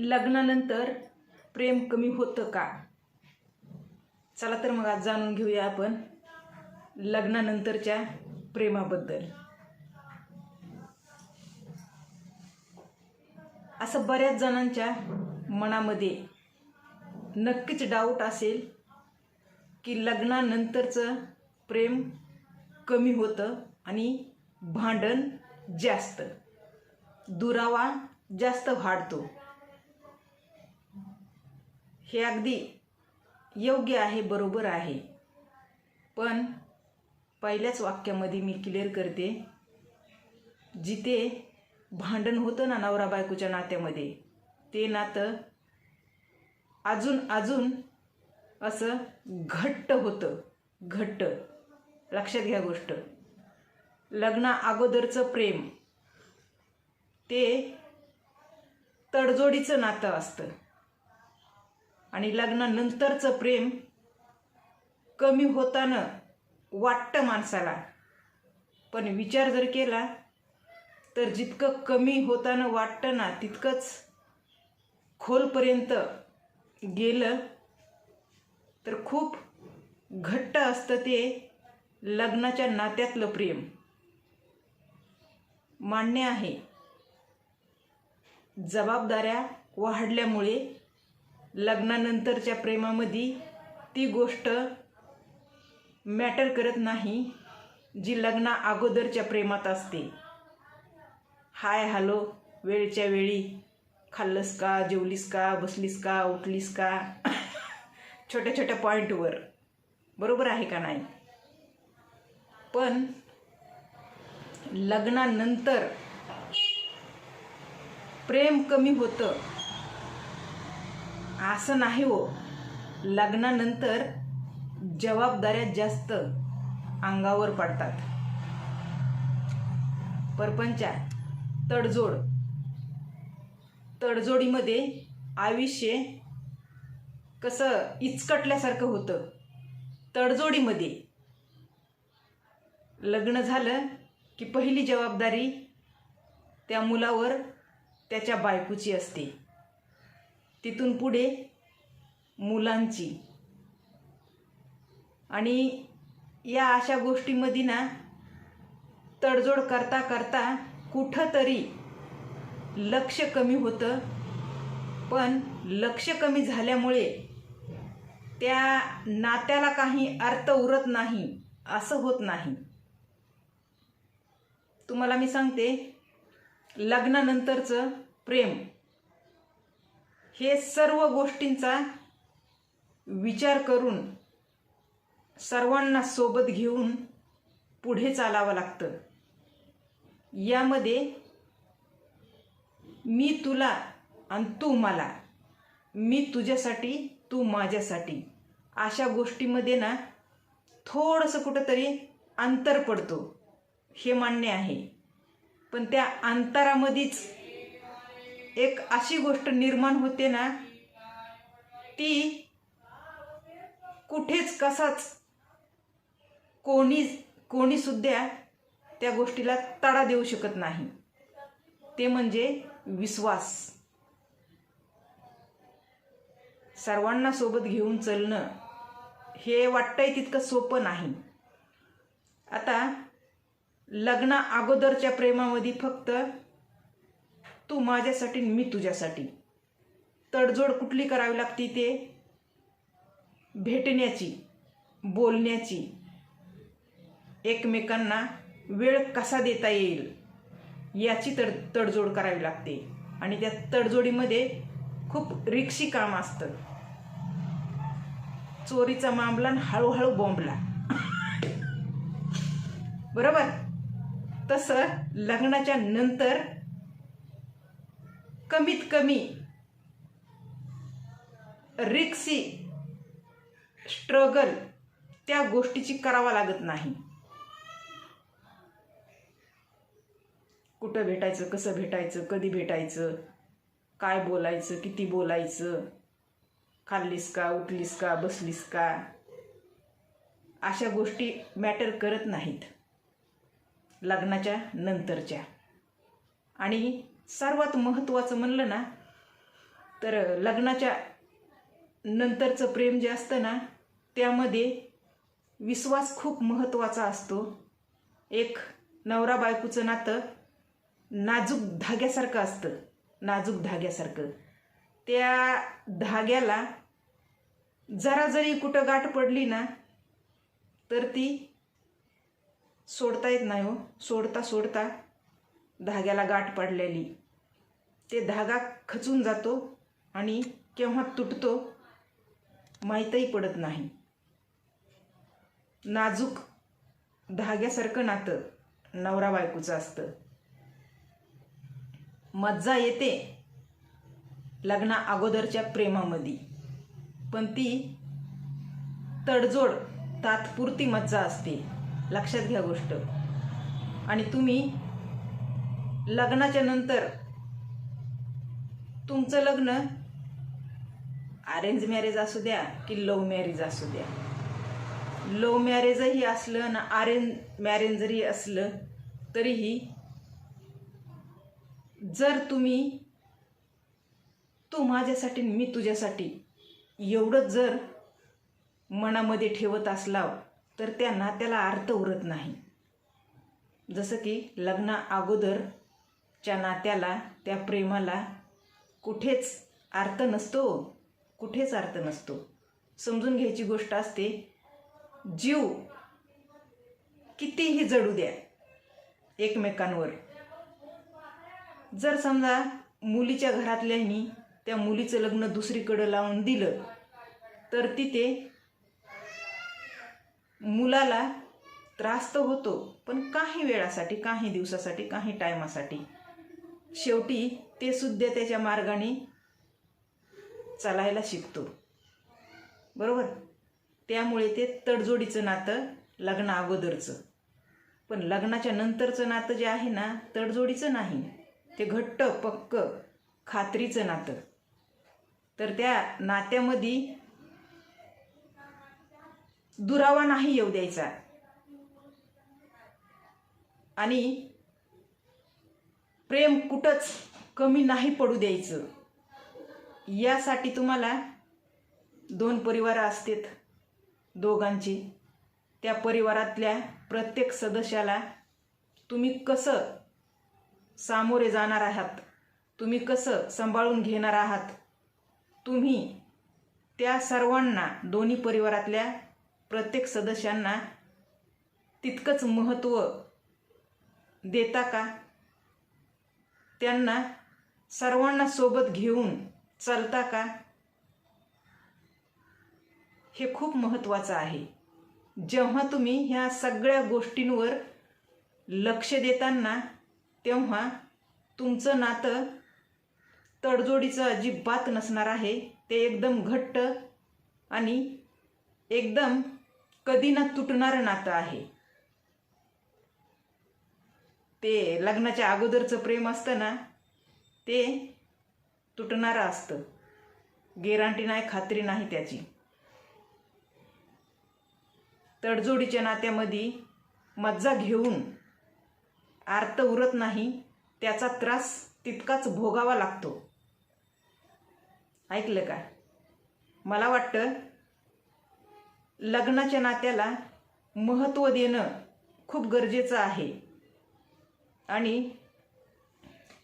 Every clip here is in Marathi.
लग्नानंतर प्रेम कमी होतं का? चला तर मग आज जाणून घेऊया आपण लग्नानंतरच्या प्रेमाबद्दल. असं बऱ्याच जणांच्या मनामध्ये नक्कीच डाऊट असेल की लग्नानंतरचं प्रेम कमी होतं आणि भांडण जास्त. दुरावा जास्त वाढतो. हे अगदी योग्य आहे बरोबर आहे. पण पहिल्याच वाक्यामध्ये मी क्लिअर करते जिथे भांडण होतं ना नवरा बायकोच्या नात्यामध्ये ते नातं अजून अजून असं घट्ट होतं घट्ट. लक्षात घ्या गोष्ट. लग्ना अगोदरचं प्रेम ते तडजोडीचं नातं असतं. आणि लग्नानंतरचं प्रेम कमी होताना वाटतं माणसाला. पण विचार जर केला तर जितकं कमी होताना वाटतं ना तितकंच खोलपर्यंत गेलं तर खूप घट्ट असतं ते लग्नाच्या नात्यातलं प्रेम. मान्य आहे. जबाबदाऱ्या वाढल्यामुळे लग्नानंतरच्या प्रेमामध्ये ती गोष्ट मॅटर करत नाही जी लग्ना अगोदरच्या प्रेमात असते. हाय हॅलो वेळच्या वेळी खाल्लंस का जेवलीस का बसलीस का उठलीस का? छोट्या छोट्या पॉईंटवर बरोबर आहे का नाही? पण लग्नानंतर प्रेम कमी होतं. असं नाही हो. लग्नानंतर जबाबदाऱ्या जास्त अंगावर पडतात. परपंचा तडजोड. तडजोडीमध्ये आयुष्य कसं इचकटल्यासारखं होतं. तडजोडीमध्ये. लग्न झालं की पहिली जबाबदारी त्या मुलावर त्याच्या बायकोची असते. तिथून पुढे मुलांची. आणि या अशा गोष्टीमध्ये ना तडजोड करता करता कुठंतरी लक्ष कमी होतं. पण लक्ष कमी झाल्यामुळे त्या नात्याला काही अर्थ उरत नाही असं होत नाही. तुम्हाला मी सांगते लग्नानंतरचं प्रेम. हे सर्व गोष्टींचा विचार करून सर्वांना सोबत घेऊन पुढे चालावं लागतं. यामध्ये मी तुला आणि तू मला मी तुझ्यासाठी तू माझ्यासाठी अशा गोष्टीमध्ये ना थोडंसं कुठंतरी अंतर पडतो. हे मान्य आहे. पण त्या अंतरामध्येच एक अशी गोष्ट निर्माण होते ना ती कुठेच कसाच कोणी कोणी सुद्धा त्या गोष्टीला तडा देऊ शकत नाही. ते म्हणजे विश्वास. सर्वांना सोबत घेऊन चलणं हे वाटतंय तितकं सोपं नाही. आता लग्ना अगोदरच्या प्रेमामध्ये फक्त तू माझ्यासाठी मी तुझ्यासाठी. तडजोड कुठली करावी लागते ते? भेटण्याची बोलण्याची. एकमेकांना वेळ कसा देता येईल? याची तड तडजोड करावी लागते. आणि त्या तडजोडीमध्ये खूप रिक्षी काम असतं. चोरीचा मामला हळूहळू बोंबला. बरोबर? तसं लग्नाच्या नंतर कमीत कमी रिक्सी स्ट्रगल त्या गोष्टीची करावा लागत नाही. कुठं भेटायचं कसं भेटायचं कधी भेटायचं काय बोलायचं किती बोलायचं खाल्लीस का उठलीस का बसलीस का अशा गोष्टी मॅटर करत नाहीत. लग्नाच्या नंतरच्या. आणि सर्वात महत्त्वाचं म्हणलं ना तर लग्नाच्या नंतरचं प्रेम जे असतं ना त्यामध्ये विश्वास खूप महत्त्वाचा असतो. एक नवरा बायकोचं नातं नाजूक धाग्यासारखं असतं नाजूक धाग्यासारखं. त्या धाग्याला जरा जरी कुठं गाठ पडली ना तर ती सोडता येत नाही हो. सोडता सोडता धाग्याला गाठ पडलेली. ते धागा खचून जातो आणि केव्हा तुटतो माहीतही पडत नाही. नाजूक धाग्यासारखं नातं नवरा बायकोचं असतं. मज्जा येते लग्ना अगोदरच्या प्रेमामध्ये. पण ती तडजोड तात्पुरती मज्जा असते. लक्षात घ्या गोष्ट. आणि तुम्ही लग्नाच्या नंतर तुमचं लग्न अरेंज मॅरेज असू द्या की लव्ह मॅरेज असू द्या. लव मॅरेजही असलं ना अरेंज मॅरेज जरी असलं तरीही जर तुम्ही तू माझ्यासाठी मी तुझ्यासाठी एवढंच जर मनामध्ये ठेवत असलाव तर त्या नात्याला अर्थ उरत नाही. जसं की लग्ना अगोदर च्या नात्याला त्या प्रेमाला कुठेच अर्थ नसतो कुठेच अर्थ नसतो. समजून घ्यायची गोष्ट असते जीव कितीही जडू द्या एकमेकांवर. जर समजा मुलीच्या घरातल्यांनी त्या मुलीचं लग्न दुसरीकडं लावून दिलं तर तिथे मुलाला त्रास तर होतो पण काही वेळासाठी काही दिवसासाठी काही टायमासाठी शेवटी ते सुद्धा त्याच्या मार्गाने चालायला शिकतो. बरोबर? त्यामुळे ते तडजोडीचं नातं लग्ना अगोदरचं. पण लग्नाच्या नंतरचं नातं जे आहे ना तडजोडीचं नाही. ते घट्ट पक्क खात्रीचं नातं. तर त्या नात्यामध्ये दुरावा नाही येऊ द्यायचा. आणि प्रेम कुठंच कमी नाही पडू द्यायचं. यासाठी तुम्हाला दोन परिवार असतात दोघांची. त्या परिवारातल्या प्रत्येक सदस्याला तुम्ही कसं सामोरे जाणार आहात? तुम्ही कसं सांभाळून घेणार आहात? तुम्ही त्या सर्वांना दोन्ही परिवारातल्या प्रत्येक सदस्यांना तितकंच महत्त्व देता का? त्यांना सर्वांना सोबत घेऊन चालता का? हे खूप महत्त्वाचं आहे. जेव्हा तुम्ही ह्या सगळ्या गोष्टींवर लक्ष देताना तेव्हा तुमचं नातं तडजोडीचं अजिबात नसणार आहे. ते एकदम घट्ट आणि एकदम कधी ना तुटणारं नातं आहे. ते लग्नाच्या अगोदरचं प्रेम असतं ना ते तुटणारं असतं. गेरांटी नाही खात्री नाही त्याची. तडजोडीच्या नात्यामध्ये मज्जा घेऊन आर्त उरत नाही त्याचा त्रास तितकाच भोगावा लागतो. ऐकलं का? मला वाटतं लग्नाच्या नात्याला महत्त्व देणं खूप गरजेचं आहे. आणि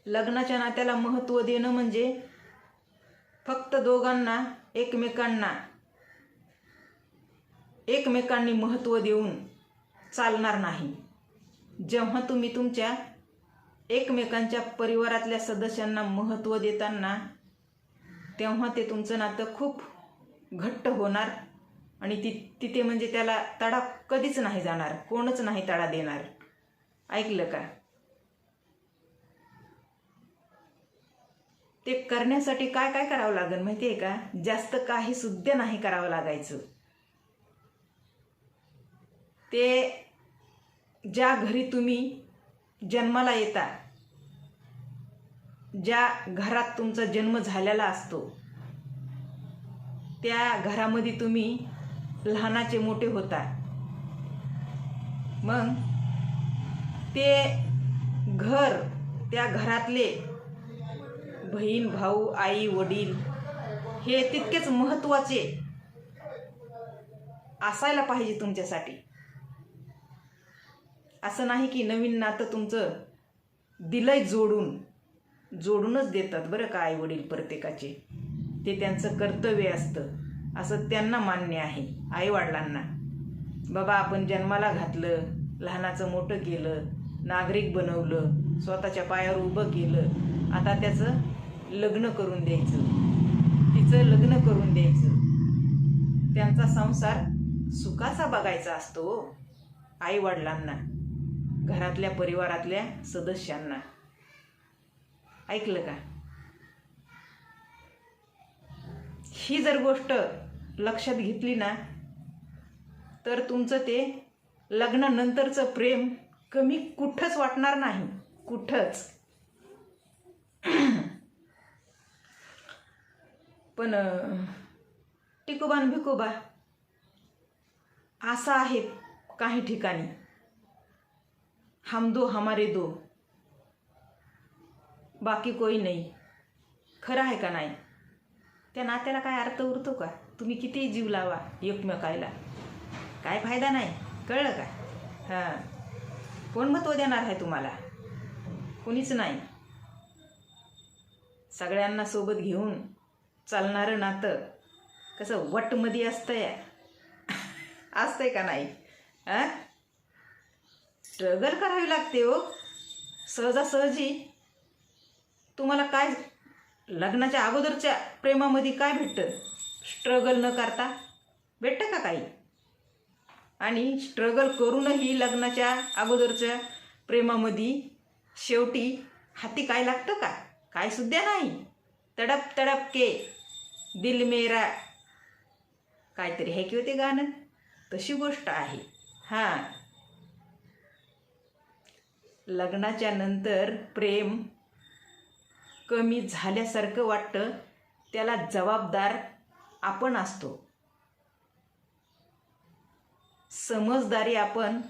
लग्नाच्या नात्याला महत्त्व देणं म्हणजे फक्त दोघांना एकमेकांना एकमेकांनी महत्त्व देऊन चालणार नाही. जेव्हा तुम्ही तुमच्या एकमेकांच्या परिवारातल्या सदस्यांना महत्त्व देताना तेव्हा ते तुमचं नातं खूप घट्ट होणार आणि ति तिथे म्हणजे त्याला तडा कधीच नाही जाणार कोणच नाही तडा देणार. ऐकलं का? ते करण्यासाठी काय काय करावं लागेल माहिती आहे का? जास्त काही सुद्धा नाही करावं लागायचं. ते ज्या घरी तुम्ही जन्माला येता ज्या घरात तुमचा जन्म झालेला असतो त्या घरामध्ये तुम्ही लहानाचे मोठे होता. मग ते घर त्या घरातले बहीण भाऊ आई वडील हे तितकेच महत्त्वाचे असायला पाहिजे तुमच्यासाठी. असं नाही की नवीन नातं तुमचं दिलंय जोडून जोडूनच देतात बरं का आई वडील प्रत्येकाचे. ते त्यांचं कर्तव्य असतं. असं त्यांना मान्य आहे आईवडिलांना. बाबा आपण जन्माला घातलं लहानाचं मोठं केलं नागरिक बनवलं स्वतःच्या पायावर उभं केलं आता त्याचं लग्न करून द्यायचं. तिचं लग्न करून द्यायचं. त्यांचा संसार सुखाचा बघायचा असतो हो, आई वडिलांना घरातल्या परिवारातल्या सदस्यांना. ऐकलं का? ही जर गोष्ट लक्षात घेतली ना तर तुमचं ते लग्नानंतरचं प्रेम कमी कुठंच वाटणार नाही. कुठंच. पण टिकोबा न भिकोबा असा आहे काही ठिकाणी. हम दो हमारे दो. बाकी कोई नाही. खरं आहे का नाही? त्या नात्याला काय अर्थ उरतो का? तुम्ही कितीही जीव लावा एकमेकायला काय फायदा नाही. कळलं का? हां. कोण महत्त्व देणार आहे तुम्हाला? कोणीच नाही. सगळ्यांना सोबत घेऊन चालणारं नातं. कसं वटमध्ये असतंय असतंय का नाही? आ स्ट्रगल करावी लागते हो. सहजासहजी. तुम्हाला काय लग्नाच्या अगोदरच्या प्रेमामध्ये काय भेटतं? स्ट्रगल न करता. भेटतं का काही? आणि स्ट्रगल करूनही लग्नाच्या अगोदरच्या प्रेमामध्ये शेवटी हाती काय लागतं का? काय सुद्धा नाही. तडप तडप के दिल मेरा. काहीतरी हे की होते गाणं? तशी गोष्ट आहे. हां. लग्नाच्या नंतर प्रेम कमी झाल्यासारखं वाटतं त्याला जबाबदार आपण असतो. समजदारी आपण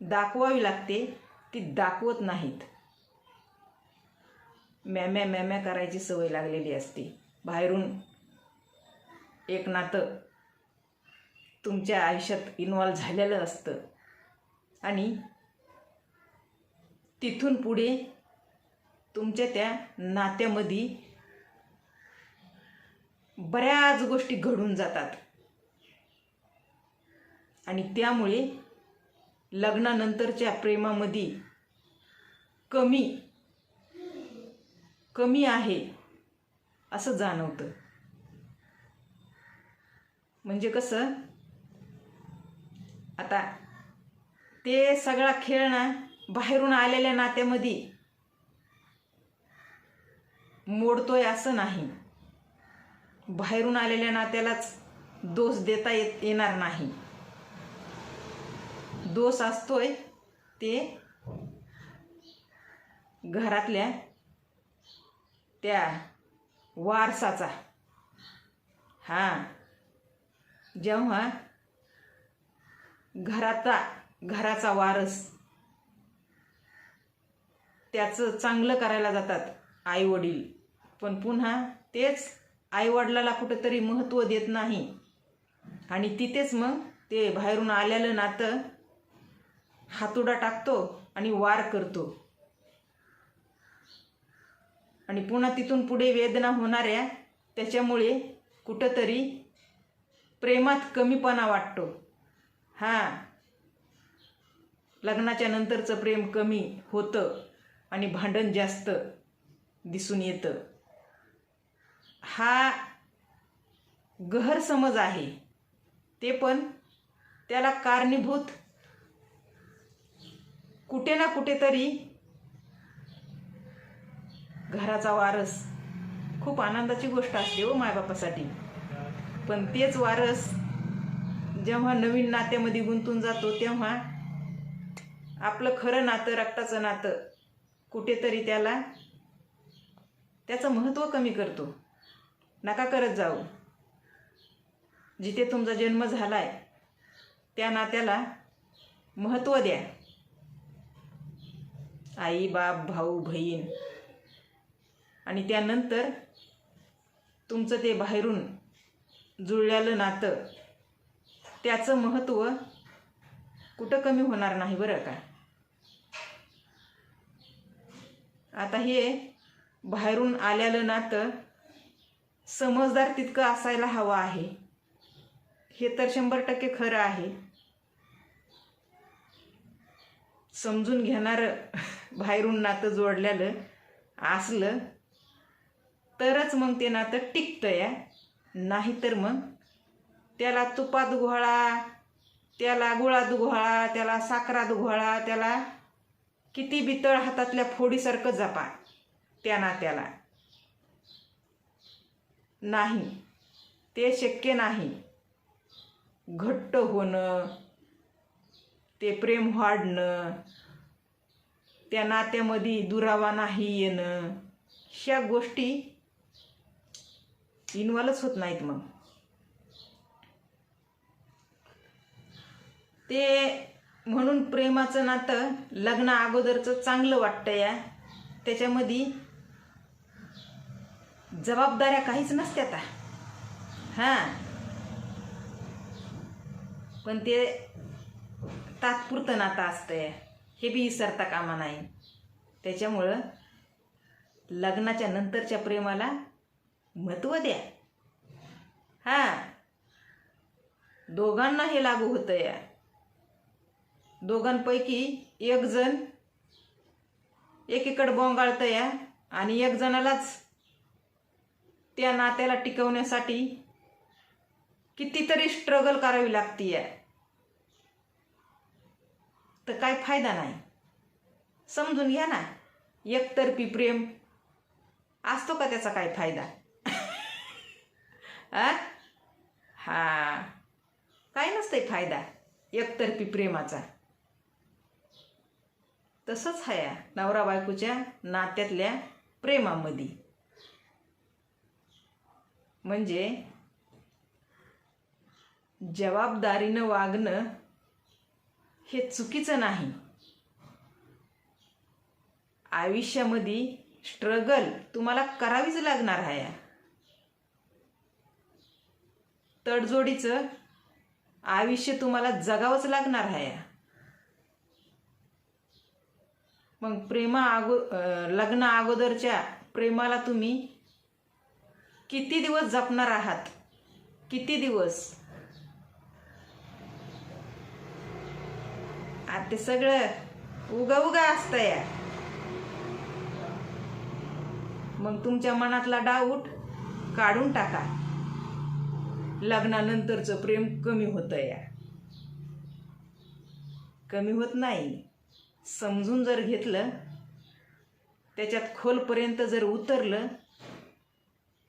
दाखवावी लागते ती दाखवत नाहीत. मॅम्या मॅम्या करायची सवय लागलेली असते. बाहेरून एक नातं तुमच्या आयुष्यात इन्वॉल्व झालेलं असतं. आणि तिथून पुढे तुमच्या त्या नात्यामध्ये बऱ्याच गोष्टी घडून जातात. आणि त्यामुळे लग्नानंतरच्या प्रेमामध्ये कमी कमी आहे असं जाणवतं. म्हणजे कसं? आता ते सगळा खेळ ना बाहेरून आलेल्या नात्यामध्ये मोडतोय असं नाही. बाहेरून आलेल्या नात्यालाच दोष देता येत येणार नाही. दोष असतोय ते घरातल्या त्या वारसाचा. हां. जेव्हा घराचा घराचा वारस त्याचं चांगलं करायला जातात आई वडील पण पुन्हा तेच आईवडिलाला कुठंतरी महत्त्व देत नाही. आणि तिथेच मग ते बाहेरून आलेलं नातं हातोडा टाकतो आणि वार करतो. आणि पुन्हा तिथून पुढे वेदना होणाऱ्या त्याच्यामुळे कुठंतरी प्रेमात कमीपणा वाटतो. हां. लग्नाच्या नंतरचं प्रेम कमी होतं आणि भांडण जास्त दिसून येतं. हा गहर समज आहे. ते पण त्याला कारणीभूत कुठे ना कुठेतरी घराचा वारस. खूप आनंदाची गोष्ट असते हो मायबापासाठी. पण तेच वारस जेव्हा नवीन नात्यामध्ये गुंतून जातो तेव्हा आपलं खरं नातं रक्ताचं नातं कुठेतरी त्याला त्याचं महत्त्व कमी करतो. नका करत जाऊ. जिथे तुमचा जन्म झाला आहे त्या नात्याला महत्त्व द्या. आई बाप भाऊ बहीण आणि त्यानंतर तुमचं ते बाहेरून जुळलेलं नातं त्याचं महत्त्व कुठं कमी होणार नाही बरं का? आता हे बाहेरून आलेलं नातं समजदार तितकं असायला हवं आहे. हे तर शंभर टक्के खरं आहे. समजून घेणारं बाहेरून नातं जोडलेलं असलं तरच मग ते नातं टिकतं या नाहीतर मग त्याला तुपात घोळा त्याला गुळात घोळा त्याला साखरात घोळा त्याला किती बितळ हातातल्या फोडीसारखं जपा त्या नात्याला. नाही ते शक्य नाही. घट्ट होणं ते प्रेम वाढणं त्या नात्यामध्ये दुरावा नाही येणं ह्या गोष्टी इन्व्हॉल्वच होत नाहीत मग. ते म्हणून प्रेमाचं नातं लग्ना अगोदरचं चांगलं वाटतं या. त्याच्यामध्ये जबाबदाऱ्या काहीच नसत्यात हां. पण ते तात्पुरतं नातं असतंय. हे बी विसरता कामा नाही. त्याच्यामुळं लग्नाच्या नंतरच्या प्रेमाला महत्त्व द्या. हां. दोघांना हे लागू होतं या. दोघांपैकी एक जण एकीकडं बोंगाळतं या आणि एक जणालाच त्या नात्याला टिकवण्यासाठी कितीतरी स्ट्रगल करावी लागती आहे तर काय फायदा नाही. समजून घ्या ना. एकतर्फी प्रेम. असतो का त्याचा काय फायदा? आ हा. काय नसतंय फायदा? एकतर्फी प्रेमाचा. तसंच आहे नवरा बायकोच्या नात्यातल्या प्रेमामध्ये. म्हणजे जबाबदारीनं वागणं हे चुकीचं नाही. आयुष्यामध्ये स्ट्रगल तुम्हाला करावीच लागणार आहे तडजोडीचं आयुष्य तुम्हाला जगावंच लागणार आहे. मग प्रेमा अगो लग्न अगोदरच्या प्रेमाला तुम्ही किती दिवस जपणार आहात? किती दिवस? आता ते सगळं उगा उगा असतं या. मग तुमच्या मनातला डाऊट काढून टाका. लग्नानंतरचं प्रेम कमी होतं या कमी होत नाही. समजून जर घेतलं त्याच्यात खोलपर्यंत जर उतरलं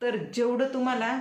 तर जेवढं तुम्हाला